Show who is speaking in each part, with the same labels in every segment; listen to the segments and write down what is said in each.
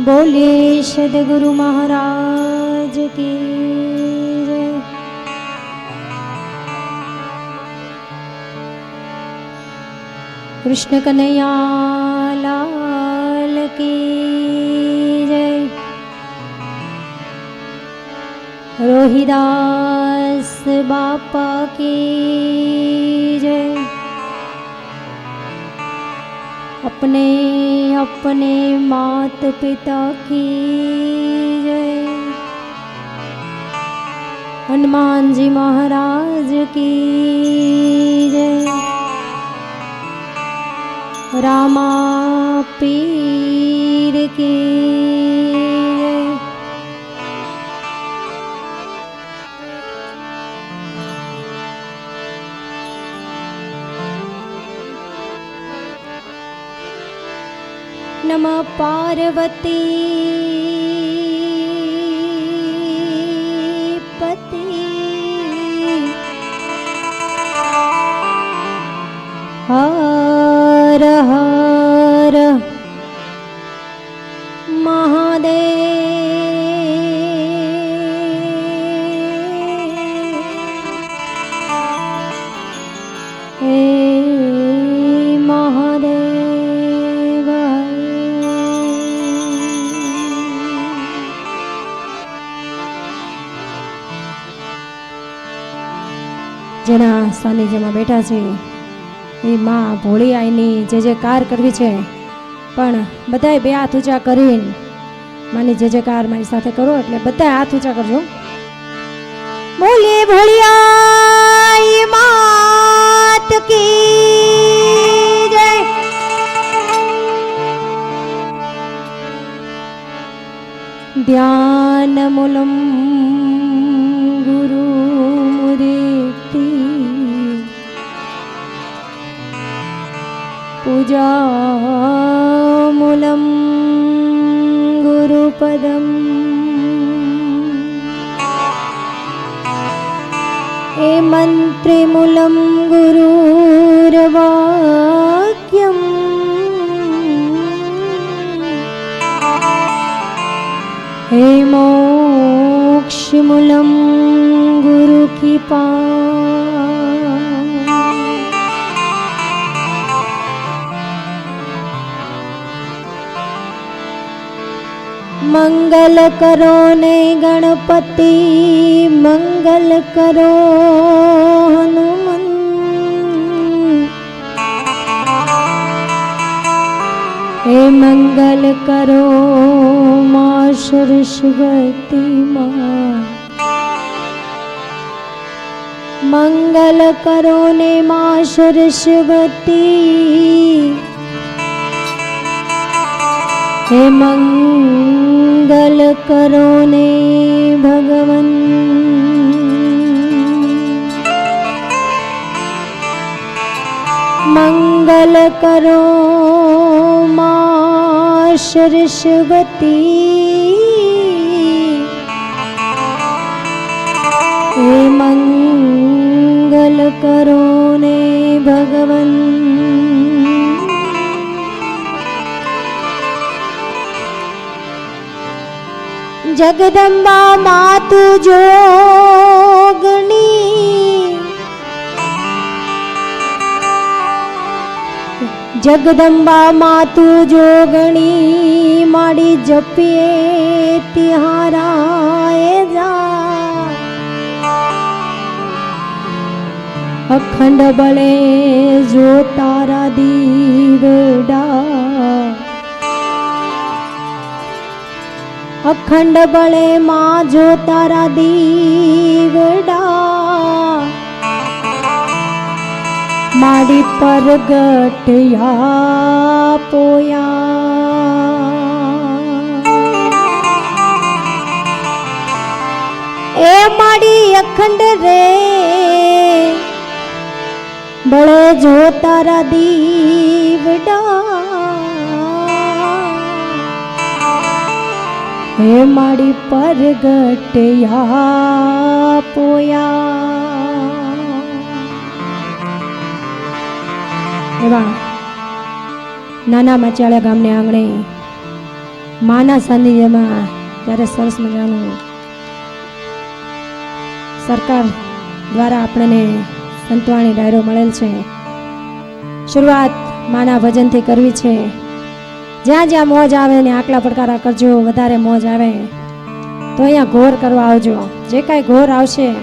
Speaker 1: बोले सदगुरु महाराज की कृष्ण कन्हैयालाल की जय। रोहिदास बापा की जय। अपने अपने मात पिता की जय हनुमान जी महाराज की जय रामा पीर की पार्वती पति हर हर માના સાનિધ્યમાં બેઠા છીએ એ મા ભોળી જે જે કાર કરવી છે, પણ બધાએ બે હાથ ઊંચા કરીને. માની જે જે કાર મારી સાથે કરો એટલે બધા હાથ ઊંચા કરજો. બોલે ભોળિયા માત કી ધ્યાન મુલમ मूलम गुरुपदम। ए मन्त्रिमूलं गुरुर्वाक्यम्। हे मोक्षमूलं गुरुकृपा મંગલ કરો ને ગણપતિ, મંગલ કરો હનુમન. હે મંગલ કરો મા સરસ્વતી મા મંગલ કરો ને મા સરસ્વતી. હે મંગલ गल करो ने भगवन्त मङ्गल करो मार्षवती मङ्गल करो જગદંબા માતુ જોગણી. જગદંબા માતુ જોગણી, માડી જપીએ તિહારાએ જા. અખંડ બળે જો તારા દીવડા અખંડ બળે માં જો તારા દીવડા માડી પરગટ યા પોયા એ માડી અખંડ રે બળે જો તારા દીવડા હે માડી પરગટયા પોયા. એવા નાના મચાળા ગામને આંગણે માના સાનિધ્યમાં ત્યારે સરસ મજાનું સરકાર દ્વારા આપણને સંતવાણી ડાયરો મળેલ છે. શરૂઆત માના ભજનથી કરવી છે. જ્યાં જ્યાં મોજ આવે ને આકલા પડકારા કરજો, વધારે મોજ આવે. તો અહીંયા ઘોર કરવા આવજો. જે કાંઈ ઘોર આવશે,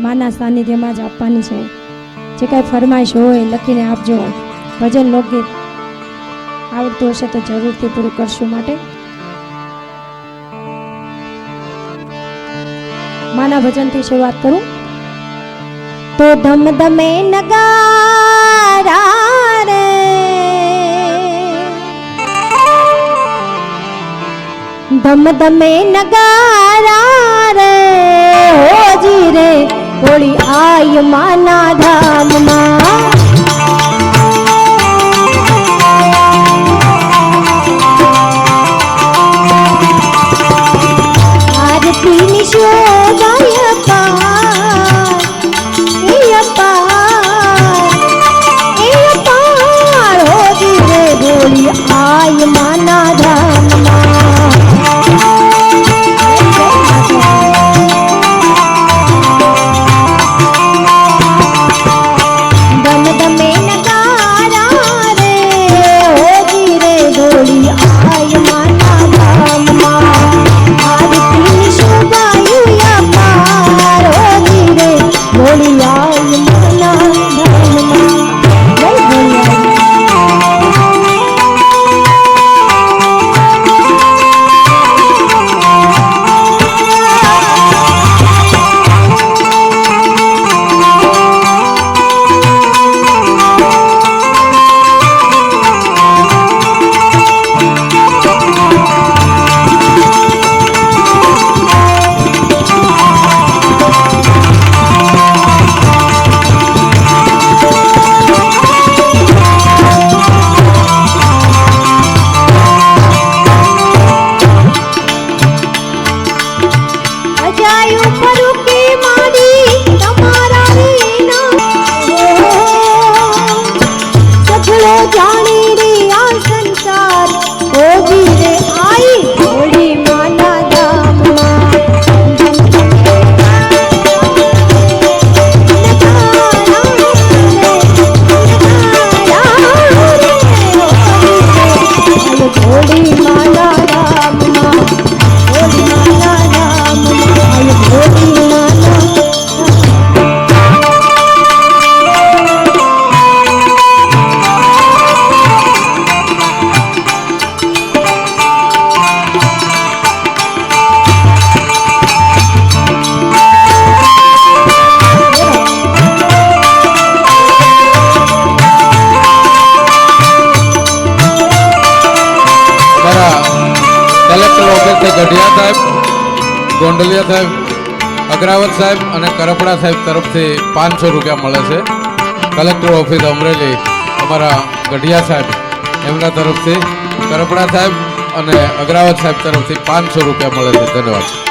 Speaker 1: માના સાનિધ્યમાં જ આપવાની છે. જે કાંઈ ફરમાઈશ હોય, લખીને આપજો. ભજન લોકગીત આવડતું હશે તો જરૂરથી પૂરું કરશું માટે. માના ભજનથી શરૂઆત કરું. તો ધમ ધમે નગારા ધમ ધમે નગારા રે હોજી રે હોળી આય માના ધામમાં.
Speaker 2: ગઢિયા સાહેબ, ગોંડલિયા સાહેબ, અગ્રાવત સાહેબ અને કરપડા સાહેબ તરફથી પાંચસો રૂપિયા મળે છે. કલેક્ટર ઓફિસ અમરેલી, અમારા ગઢિયા સાહેબ, એમના તરફથી, કરપડા સાહેબ અને અગ્રાવત સાહેબ તરફથી પાંચસો રૂપિયા મળે છે. ધન્યવાદ.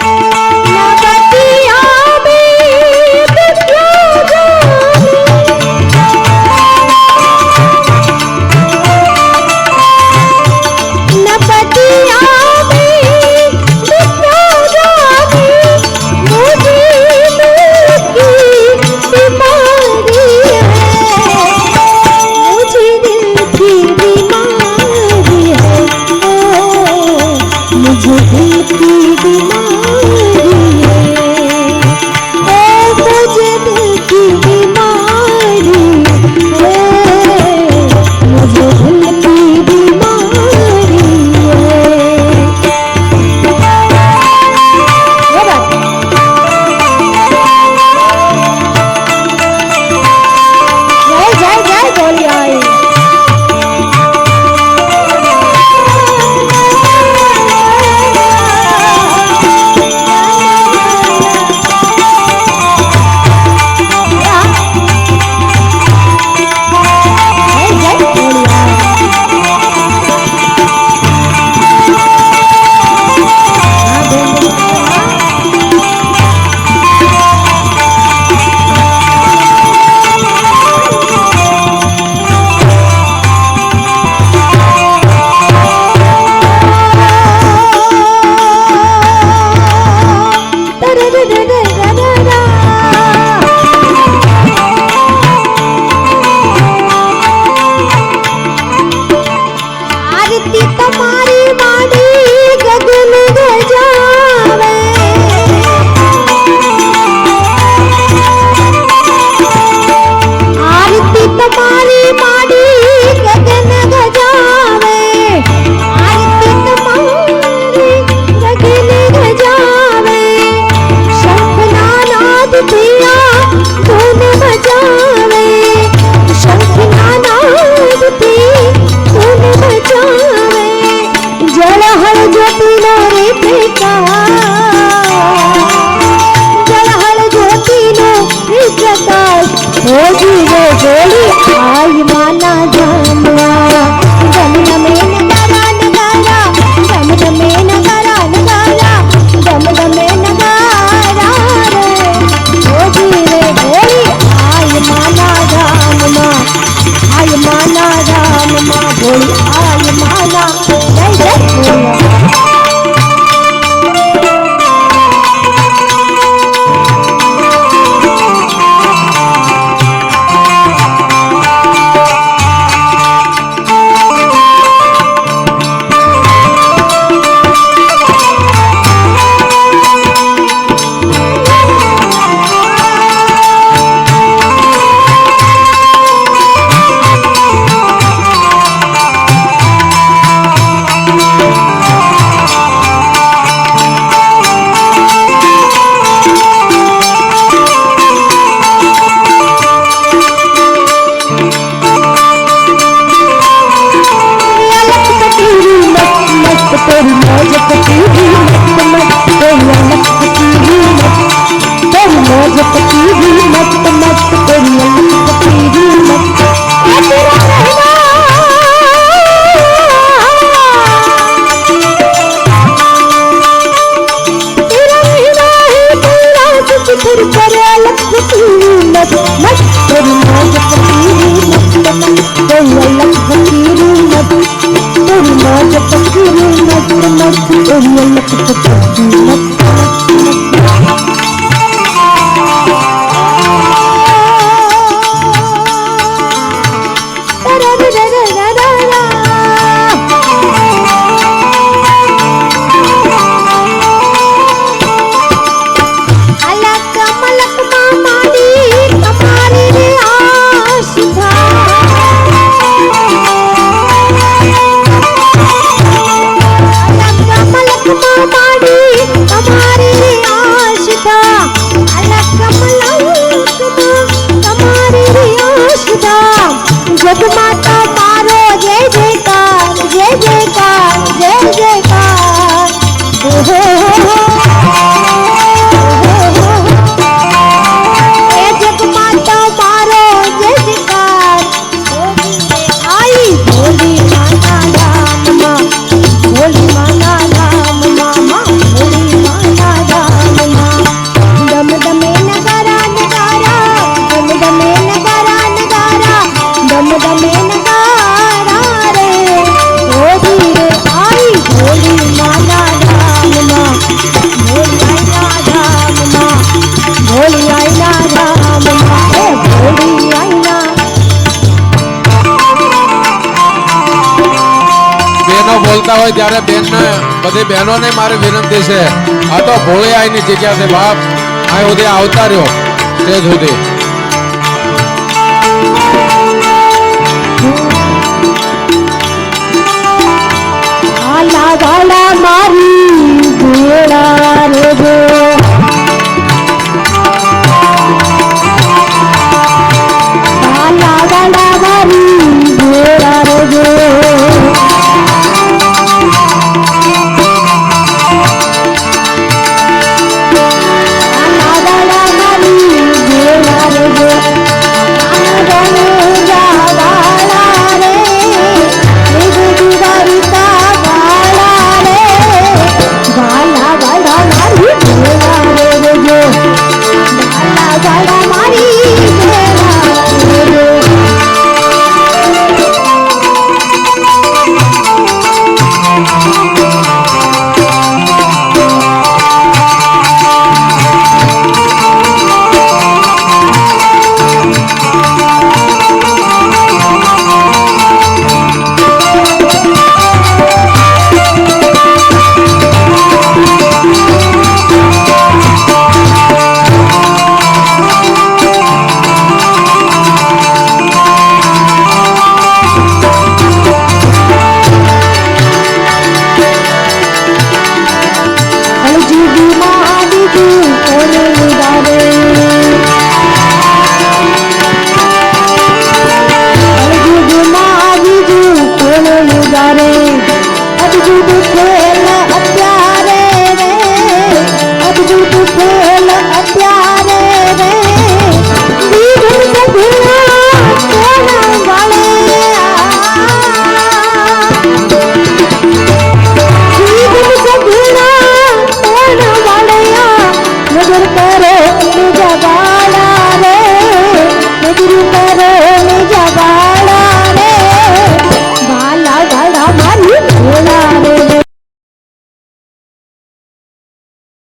Speaker 1: ஒரு மாஜ பக்கீரு மத்து மத்து ஒரு எல்ல பக்கீரு மத்து
Speaker 2: બહેનો બોલતા હોય ત્યારે બહેનને બધી બહેનોને મારી વિનંતી છે. આ તો ભોળે આઈની જગ્યા છે બાપ. આ સુધી આવતા રહ્યો. તે સુધી. મારી ભોળા રે